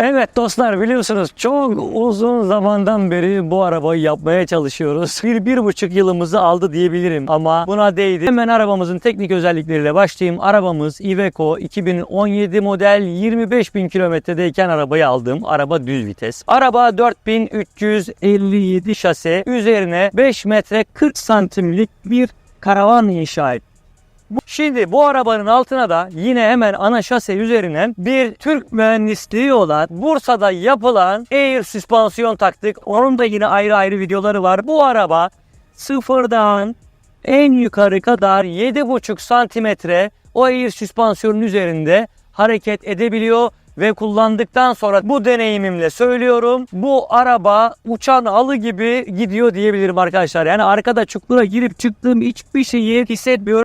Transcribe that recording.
Evet dostlar biliyorsunuz çok uzun zamandan beri bu arabayı yapmaya çalışıyoruz. Bir, bir buçuk yılımızı aldı diyebilirim ama buna değdi. Hemen arabamızın teknik özellikleriyle başlayayım. Arabamız Iveco 2017 model 25 bin kilometredeyken arabayı aldım. Araba düz vites. Araba 4357 şase üzerine 5 metre 40 santimlik bir karavan inşa ettim. Şimdi bu arabanın altına da yine hemen ana şase üzerine bir Türk mühendisliği olan Bursa'da yapılan Air süspansiyon taktık. Onun da yine ayrı ayrı videoları var. Bu araba sıfırdan en yukarı kadar 7,5 santimetre o Air süspansiyonun üzerinde hareket edebiliyor ve kullandıktan sonra bu deneyimimle söylüyorum. Bu araba uçan alı gibi gidiyor diyebilirim arkadaşlar. Yani arkada çukura girip çıktığım hiçbir şeyi hissetmiyorum.